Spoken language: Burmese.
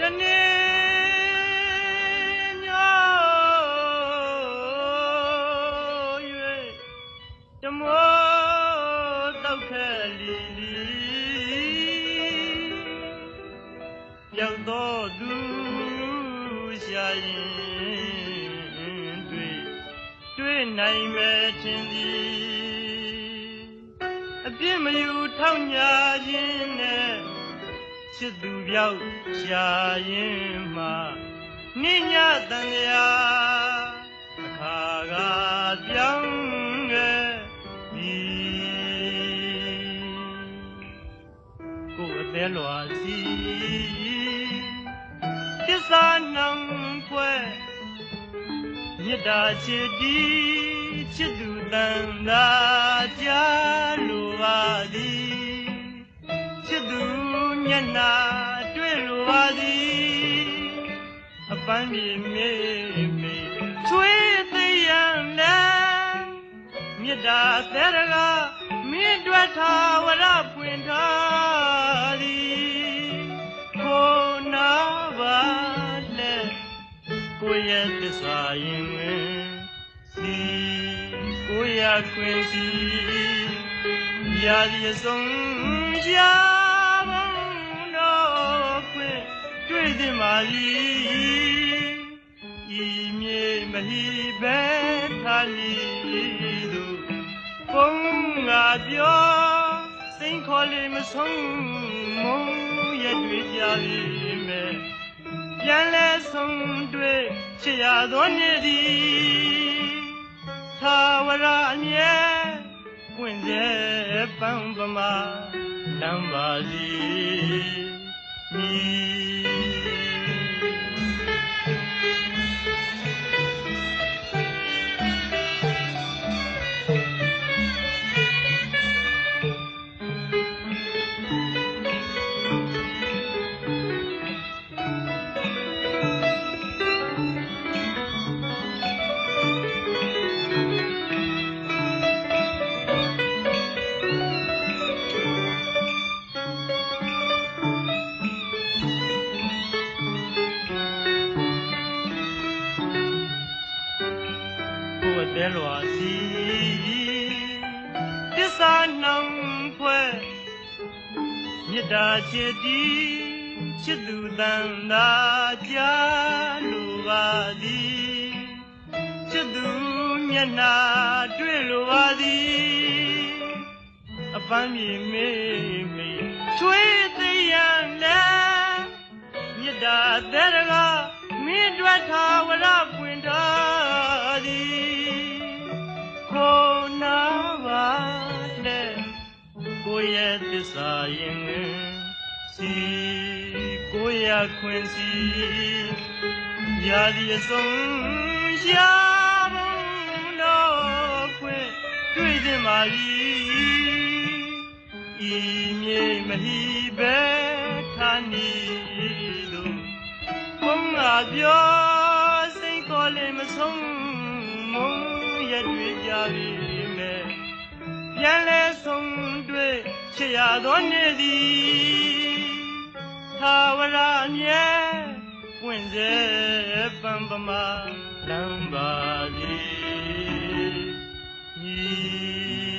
တနေ့ညော၍တမောတောက်ခဲလီလီပြောက်သောသူရှာရင်တွေ့တွေ့နိုင်မဲ့ခြင်းသည်အပြစ်မယူထောက်ညာခြင်းနဲ့ ချစ်သူပြောက်ရှာရင်မှနိညာတန်ရာအခါကပြောင်းခဲ့ပြီကိုယ်အသေးလွာစီတစ္ဆာနှံဖွဲ့မြတ်တာချစ်တီချစ်သူတန်သာကြလိုပါသည်ချစ်သူ မျက်နာတွေ့လိုပါသည်အပန်းပြေမေမေချွေးသိရန်လဲမြတ်တာသေးရကမင်းတွေ့ထားဝရပွင့်ထားသည်ကိုနာပါလဲကိုရဲ့သစ္စာရင်ဝင်စီကိုရခွင်စီရာဒီဆုံးရာ တွေ့သည်မာလီဤမြေမဟိဘဲထားလီတို့ဘုံငါပြောစိန်ခေါ်လေမဆုံးမုံရတွေ့ကြပြီမဲ့ပြန်လဲဆုံးတွေ့ချစ်ရသောနေ့သည်သာဝရအမြဲပွင့်စေပန်းပမာလမ်းပါစီမြ လွာစီတစ္ဆာနှောင်ဖွဲ့မြတ်တာချစ်တီချစ်သူတန်သာကြလိုပါသည်ချစ်သူမျက်နာတွေ့လိုပါသည်အပန်းမြေမေးမေးချွေးသိရန်လဲမြတ်တာသေးရကမင်းတွေ့ထားဝရပွင့်ထားသည်ကို နာပါလဲကိုရဲ့သစ္စာရင်ဝင်စီကိုရခွင်စီရာဒီအစုံရှာဘုံတော်ခွင်တွေ့သည်မာလီဤမြေမဟိဘဲထာနီတို့ဘုံငါပြောစိတ်ခေါ်လေမဆုံးမုံ ရတွေ့ကြပြီမဲ့ပြန်လဲဆုံးတွေ့ချစ်ရသောနေ့သည်သာဝရအမြဲပွင့်စေပံပမာလမ်းပါသည်ညီ